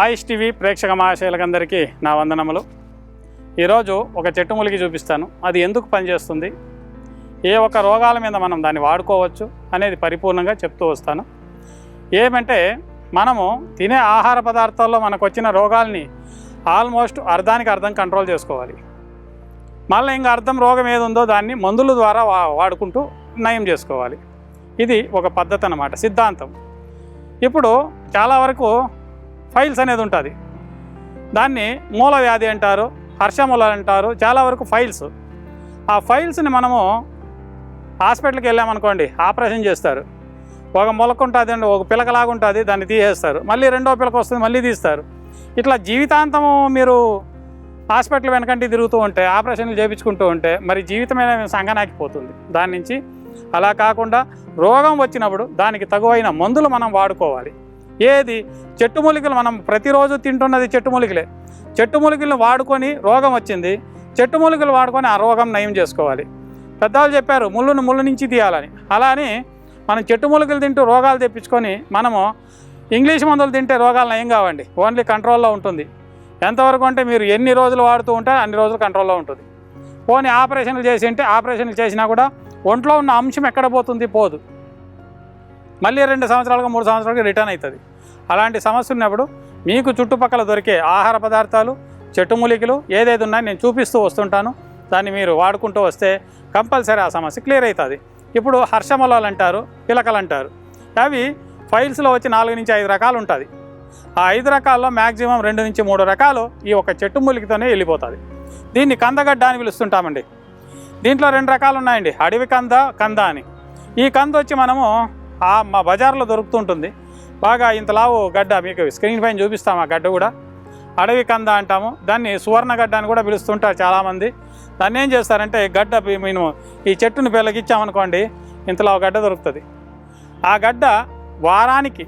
ఆయుష్ TV ప్రేక్షక మహాశైలకందరికీ నా వందనములు. ఈరోజు ఒక చెట్టు మూలికి చూపిస్తాను. అది ఎందుకు పనిచేస్తుంది? ఏ ఒక్క రోగాల మీద మనం దాన్ని వాడుకోవచ్చు అనేది పరిపూర్ణంగా చెప్తూ వస్తాను. ఏమంటే మనము తినే ఆహార పదార్థాల్లో మనకు వచ్చిన రోగాల్ని ఆల్మోస్ట్ అర్ధానికి అర్థం కంట్రోల్ చేసుకోవాలి. మళ్ళీ ఇంకా అర్థం రోగం ఏది ఉందో దాన్ని మందుల ద్వారా వా వాడుకుంటూ నయం చేసుకోవాలి. ఇది ఒక పద్ధతి అన్నమాట సిద్ధాంతం. ఇప్పుడు చాలా వరకు ఫైల్స్ అనేది ఉంటుంది. దాన్ని మూల వ్యాధి అంటారు హర్షమూలాలు అంటారు చాలా వరకు ఫైల్స్. ఆ ఫైల్స్ని మనము హాస్పిటల్కి వెళ్ళామనుకోండి ఆపరేషన్ చేస్తారు. ఒక మొలక ఉంటుంది అండి ఒక పిలకలాగా ఉంటుంది దాన్ని తీసేస్తారు. మళ్ళీ రెండో పిలక వస్తుంది మళ్ళీ తీస్తారు. ఇట్లా జీవితాంతము మీరు హాస్పిటల్ వెనకంటే తిరుగుతూ ఉంటే ఆపరేషన్లు చేయించుకుంటూ ఉంటే మరి జీవితమైన సంగనాకిపోతుంది దాని నుంచి అలా కాకుండా రోగం వచ్చినప్పుడు దానికి తగువైన మందులు మనం వాడుకోవాలి. ఏది? చెట్టు మూలికలు మనం ప్రతిరోజు తింటున్నది చెట్టు మూలికలే. చెట్టు మూలికలను వాడుకొని రోగం వచ్చింది. చెట్టు మూలికలు వాడుకొని ఆ రోగం నయం చేసుకోవాలి. పెద్దవాళ్ళు చెప్పారు ముళ్ళును ముళ్ళు నుంచి తీయాలని. అలా అని మనం చెట్టు మూలికలు తింటూ రోగాలు తెప్పించుకొని మనము ఇంగ్లీష్ మందులు తింటే రోగాలు నయం కావండి. ఓన్లీ కంట్రోల్లో ఉంటుంది. ఎంతవరకు అంటే మీరు ఎన్ని రోజులు వాడుతూ ఉంటే అన్ని రోజులు కంట్రోల్లో ఉంటుంది. పోనీ ఆపరేషన్లు చేసి ఉంటే ఆపరేషన్లు చేసినా కూడా ఒంట్లో ఉన్న అంశం ఎక్కడ పోతుంది? పోదు. మళ్ళీ రెండు సంవత్సరాలుగా మూడు సంవత్సరాలకి రిటర్న్ అవుతుంది. అలాంటి సమస్య ఉన్నప్పుడు మీకు చుట్టుపక్కల దొరికే ఆహార పదార్థాలు చెట్టు మూలికలు ఏదేది ఉన్నాయో నేను చూపిస్తూ వస్తుంటాను. దాన్ని మీరు వాడుకుంటూ వస్తే కంపల్సరీ ఆ సమస్య క్లియర్ అవుతుంది. ఇప్పుడు హర్షమలాలు అంటారు పిలకలు అంటారు. అవి ఫైల్స్లో వచ్చి నాలుగు నుంచి ఐదు రకాలు ఉంటుంది. ఆ ఐదు రకాల్లో మ్యాక్సిమం రెండు నుంచి మూడు రకాలు ఈ ఒక చెట్టు మూలికతోనే వెళ్ళిపోతుంది. దీన్ని కందగడ్డ అని పిలుస్తుంటామండి. దీంట్లో రెండు రకాలు ఉన్నాయండి. అడవి కంద కంద అని. ఈ కంద వచ్చి మనము మా బజార్లో దొరుకుతుంటుంది. బాగా ఇంతలావు గడ్డ మీకు స్క్రీన్ పైన చూపిస్తాం ఆ గడ్డ కూడా. అడవి కంద అంటాము. దాన్ని సువర్ణ గడ్డ అని కూడా పిలుస్తుంటారు చాలామంది. దాన్ని ఏం చేస్తారంటే గడ్డ మేము ఈ చెట్టును పెళ్ళగిచ్చామనుకోండి ఇంతలావు గడ్డ దొరుకుతుంది. ఆ గడ్డ వారానికి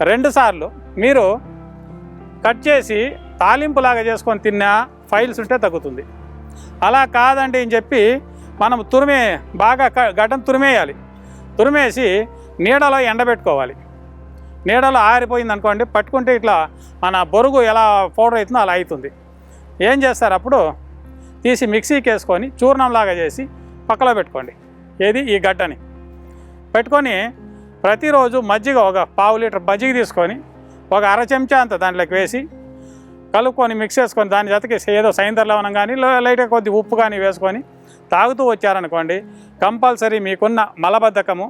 రెండుసార్లు మీరు కట్ చేసి తాలింపులాగా చేసుకొని తిన్నా ఫైల్స్ ఉంటే తగ్గుతుంది. అలా కాదండి అని చెప్పి మనం తురిమే బాగా గడ్డను తురిమేయాలి. తురిమేసి నీడలో ఎండబెట్టుకోవాలి. నీడలో ఆరిపోయింది అనుకోండి పట్టుకుంటే ఇట్లా మన బొరుగు ఎలా పౌడర్ అవుతుందో అలా అవుతుంది. ఏం చేస్తారు అప్పుడు? తీసి మిక్సీకి వేసుకొని చూర్ణంలాగా చేసి పక్కలో పెట్టుకోండి. ఏది? ఈ గడ్డని. పెట్టుకొని ప్రతిరోజు మజ్జిగ ఒక పావు లీటర్ మజ్జిగ తీసుకొని ఒక అర చెంచా అంత దాంట్లోకి వేసి కలుపుకొని మిక్స్ చేసుకొని దాని జతకి ఏదో సైందర్ లవణం కానీ లైట్గా కొద్ది ఉప్పు కానీ వేసుకొని తాగుతూ వచ్చారనుకోండి కంపల్సరీ మీకున్న మలబద్ధకము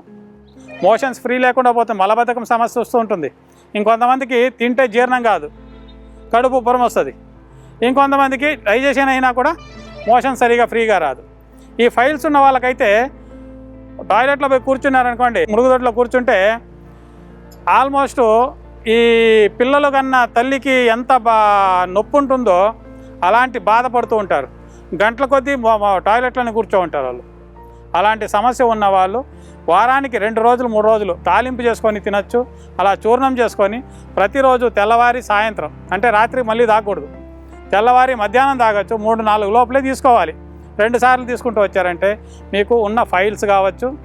మోషన్స్ ఫ్రీ లేకుండా పోతే మలబద్ధకం సమస్య వస్తూ ఉంటుంది. ఇంకొంతమందికి తింటే జీర్ణం కాదు కడుపు ఉబ్బరం వస్తుంది. ఇంకొంతమందికి డైజెషన్ అయినా కూడా మోషన్ సరిగా ఫ్రీగా రాదు. ఈ ఫైల్స్ ఉన్న వాళ్ళకైతే టాయిలెట్లో పోయి కూర్చున్నారనుకోండి మురుగుదొడ్లో కూర్చుంటే ఆల్మోస్ట్ ఈ పిల్లలు కన్నా తల్లికి ఎంత బా నొప్పి ఉంటుందో అలాంటి బాధపడుతూ ఉంటారు. గంటల కొద్దీ మొ- కూర్చో ఉంటారు వాళ్ళు. అలాంటి సమస్య ఉన్న వాళ్ళు వారానికి రెండు రోజులు మూడు రోజులు తాలింపు చేసుకొని తినచ్చు అలా చూర్ణం చేసుకొని ప్రతిరోజు తెల్లవారి సాయంత్రం అంటే రాత్రి మళ్ళీ తాగకూడదు. తెల్లవారి మధ్యాహ్నం తాగొచ్చు మూడు నాలుగు లోపలే తీసుకోవాలి. రెండు సార్లు తీసుకుంటూ వచ్చారంటే మీకు ఉన్న ఫైల్స్ కావచ్చు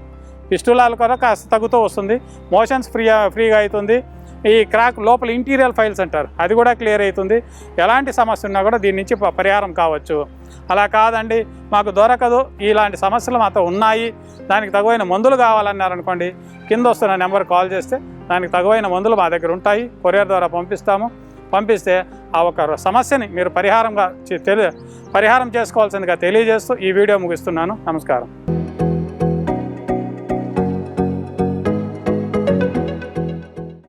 పిస్టులాల కూడా కాస్త తగ్గుతూ వస్తుంది మోషన్స్ ఫ్రీ ఫ్రీగా అవుతుంది ఈ క్రాక్ లోపల ఇంటీరియర్ ఫైల్స్ అంటారు. అది కూడా క్లియర్ అవుతుంది. ఎలాంటి సమస్య ఉన్నా కూడా దీని నుంచి పరిహారం కావచ్చు. అలా కాదండి. మాకు దొరకదు. ఇలాంటి సమస్యలు మాతో ఉన్నాయి. దానికి తగువైన మందులు కావాలన్నారనుకోండి కింద వస్తున్న నెంబర్ కాల్ చేస్తే దానికి తగువైన మందులు మా దగ్గర ఉంటాయి. కొరియర్ ద్వారా పంపిస్తాము. పంపిస్తే ఆ ఒక సమస్యని మీరు పరిహారంగా తెలి పరిహారం చేసుకోవాల్సిందిగా తెలియజేస్తూ ఈ వీడియో ముగిస్తున్నాను. నమస్కారం.